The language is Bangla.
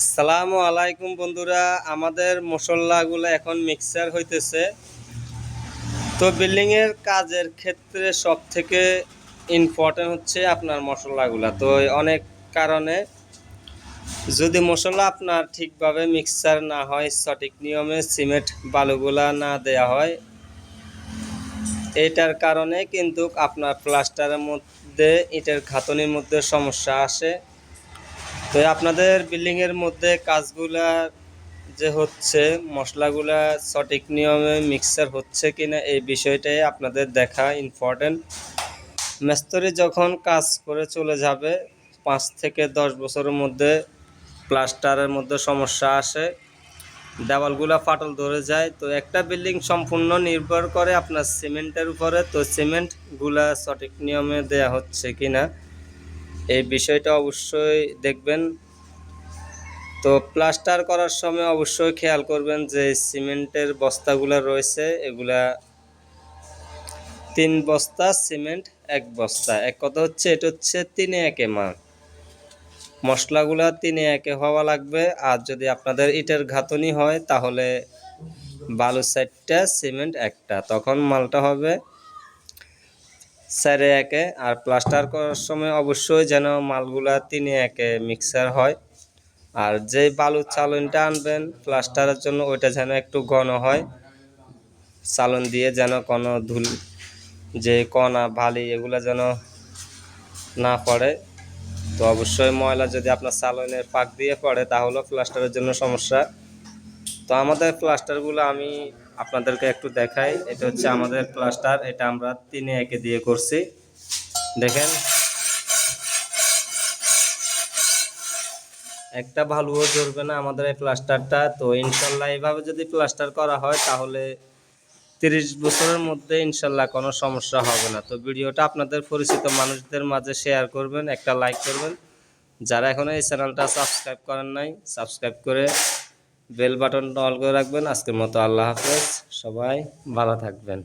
আসসালামু আলাইকুম বন্ধুরা, আমাদের মশলাগুলো এখন মিক্সার হইতেছে। তো বিল্ডিং এর কাজের ক্ষেত্রে সব থেকে ইম্পর্টেন্ট হচ্ছে আপনার মশলাগুলা। তো অনেক কারণে যদি মশলা আপনার ঠিকভাবে মিক্সার না হয়, সঠিক নিয়মে সিমেন্ট বালুগুলা না দেয়া হয়, এটার কারণে কিন্তু আপনার প্লাস্টারের মধ্যে, ইটের খাতনির মধ্যে সমস্যা আসে। তো আপনাদের বিল্ডিং এর মধ্যে কাজগুলা যে হচ্ছে, মশলাগুলা সঠিক নিয়মে মিক্সার হচ্ছে কিনা এই বিষয়টাই আপনাদের দেখা ইম্পর্টেন্ট মেস্তরি যখন কাজ করে চলে যাবে, পাঁচ থেকে দশ বছরের মধ্যে প্লাস্টারের মধ্যে সমস্যা আসে। দেওয়ালগুলা ফাটল ধরে যায়। তো একটা বিল্ডিং সম্পূর্ণ নির্ভর করে আপনার সিমেন্টের উপরে। তো সিমেন্টগুলা সঠিক নিয়মে দেয়া হচ্ছে কিনা? এই বিষয়টা অবশ্যই দেখবেন। তো প্লাস্টার করার সময় অবশ্যই খেয়াল করবেন যে সিমেন্টের বস্তাগুলো রয়েছে, এগুলা তিন বস্তা, সিমেন্ট এক বস্তা। এক কথা হচ্ছে, এটা হচ্ছে তিনে একে মাল মশলাগুলা তিনে একে হওয়া লাগবে। আর যদি আপনাদের ইটের ঘাতনি হয়, তাহলে বালু সাইডটা সিমেন্ট একটা। তখন মালটা হবে চারে একে আর প্লাস্টার করার সময় অবশ্যই যেন মালগুলা তিনে একে মিক্সার হয়। আর যে বালুর চালনটা আনবেন প্লাস্টারের জন্য ওইটা যেন একটু ঘন হয়। চালন দিয়ে যেন কোনো ধুল, যে কণা, বালি এগুলো যেন না পড়ে। তো অবশ্যই ময়লা যদি আপনার চালনের পাক দিয়ে পড়ে, তাহলেও প্লাস্টারের জন্য সমস্যা। তো আমাদের প্লাস্টারগুলো আমি আপনাদেরকে একটু দেখাই, এটা হচ্ছে আমাদের প্লাস্টার এটা আমরা তিনে একে দিয়ে করছি। দেখেন। একটা ভালোও জ্বলবে না আমাদের এই প্লাস্টারটা তো ইনশাল্লাহ এইভাবে যদি প্লাস্টার করা হয়, তাহলে তিরিশ বছরের মধ্যে ইনশাল্লাহ কোনো সমস্যা হবে না। তো ভিডিওটা আপনাদের পরিচিত মানুষদের মাঝে শেয়ার করবেন, একটা লাইক করবেন। যারা এখনও এই চ্যানেলটা সাবস্ক্রাইব করেন নাই সাবস্ক্রাইব করে বেল বাটনটা অল করে রাখবেন। আজকের মতো আল্লাহ হাফেজ। সবাই ভালো থাকবেন।